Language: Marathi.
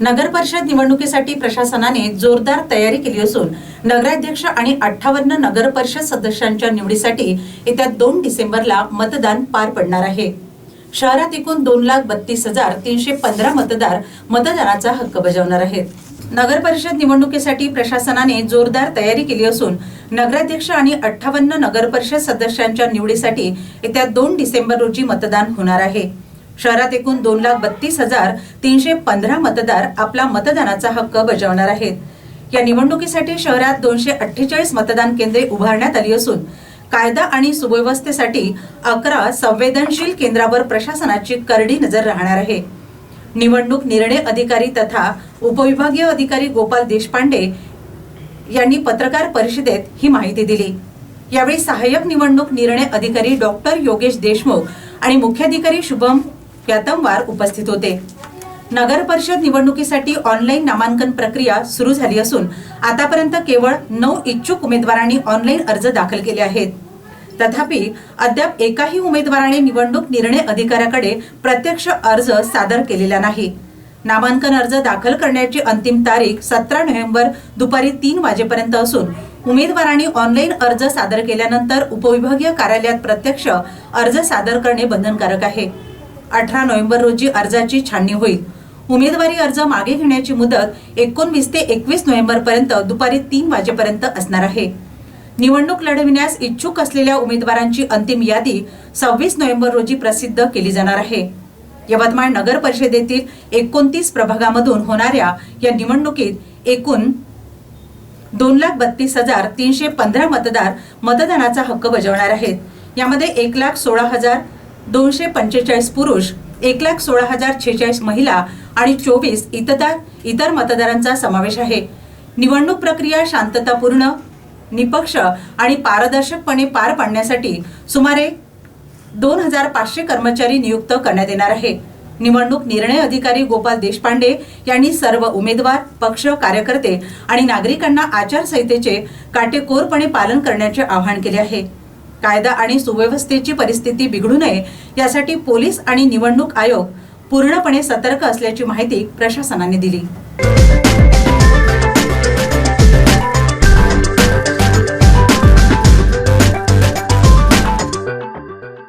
नगर परिषद निवडणुकीसाठी प्रशासनाने जोरदार तयारी केली असून नगराध्यक्ष आणि अठ्ठावन्न नगर परिषद सदस्यांच्या निवडीसाठी येत्या दोन डिसेंबरला मतदान पार पडणार आहे. शहरात एकूण दोन लाख बत्तीस हजार तीनशे पंधरा मतदार मतदानाचा हक्क बजावणार आहेत. नगर परिषद निवडणुकीसाठी प्रशासनाने जोरदार तयारी केली असून नगराध्यक्ष आणि अठ्ठावन्न नगर परिषद सदस्यांच्या निवडीसाठी येत्या दोन डिसेंबर रोजी मतदान होणार आहे. शहरात एकूण दोन लाख बत्तीस हजार तीनशे पंधरा मतदार आपला मतदानाचा हक्क बजावणार आहेत. या निवडणुकीसाठी शहरात दोनशे अठ्ठेचाळीस मतदान केंद्रे उभारण्यात आली असून कायदा आणि सुव्यवस्थेसाठी अकरा संवेदनशील केंद्रावर प्रशासनाची करडी नजर राहणार आहे. निवडणूक निर्णय अधिकारी तथा उपविभागीय अधिकारी गोपाल देशपांडे यांनी पत्रकार परिषदेत ही माहिती दिली. यावेळी सहाय्यक निवडणूक निर्णय अधिकारी डॉक्टर योगेश देशमुख आणि मुख्याधिकारी शुभम प्रथमवार उपस्थित होते. नगर परिषद निवडणुकीसाठी ऑनलाईन नामांकन प्रक्रिया सुरू झाली असून आतापर्यंत केवळ नऊ इच्छुक उमेदवारांनी ऑनलाईन अर्ज दाखल केले आहेत. तथापि अद्याप एकाही उमेदवाराने निवडणूक निर्णय अधिकाऱ्याकडे प्रत्यक्ष अर्ज सादर केलेला नाही. नामांकन अर्ज दाखल करण्याची अंतिम तारीख सतरा नोव्हेंबर दुपारी तीन वाजेपर्यंत असून उमेदवारांनी ऑनलाईन अर्ज सादर केल्यानंतर उपविभागीय कार्यालयात प्रत्यक्ष अर्ज सादर करणे बंधनकारक आहे. अठरा नोव्हेंबर रोजी अर्जाची छाननी होईल. उमेदवारी अर्ज मागे घेण्याची मुदत एकोणवीस ते एकवीस नोव्हेंबर पर्यंत दुपारी तीन वाजेपर्यंत असणार आहे. निवडणूक लढविण्यास इच्छुक असलेल्या उमेदवारांची अंतिम यादी सव्वीस नोव्हेंबर रोजी प्रसिद्ध केली जाणार आहे. यवतमाळ नगर परिषदेतील एकोणतीस प्रभागामधून होणाऱ्या या निवडणुकीत एकूण दोन लाख बत्तीस हजार तीनशे पंधरा मतदार मतदानाचा हक्क बजावणार आहेत. यामध्ये एक लाख सोळा हजार दोनशे पंचेचाळीस पुरुष एक लाख सोळा हजार छेचाळीस महिला आणि चोवीस इतर इतर मतदारांचा समावेश आहे. निवडणूक प्रक्रिया शांततापूर्ण निपक्ष आणि पारदर्शकपणे पार पाडण्यासाठी सुमारे दोन हजार पाचशे कर्मचारी नियुक्त करण्यात येणार आहे. निवडणूक निर्णय अधिकारी गोपाल देशपांडे यांनी सर्व उमेदवार पक्ष कार्यकर्ते आणि नागरिकांना आचारसंहितेचे काटेकोरपणे पालन करण्याचे आवाहन केले आहे. कायदा आणि सुव्यवस्थेची परिस्थिती बिघडू नये यासाठी पोलीस आणि निवडणूक आयोग पूर्णपणे सतर्क असल्याची माहिती प्रशासनाने दिली.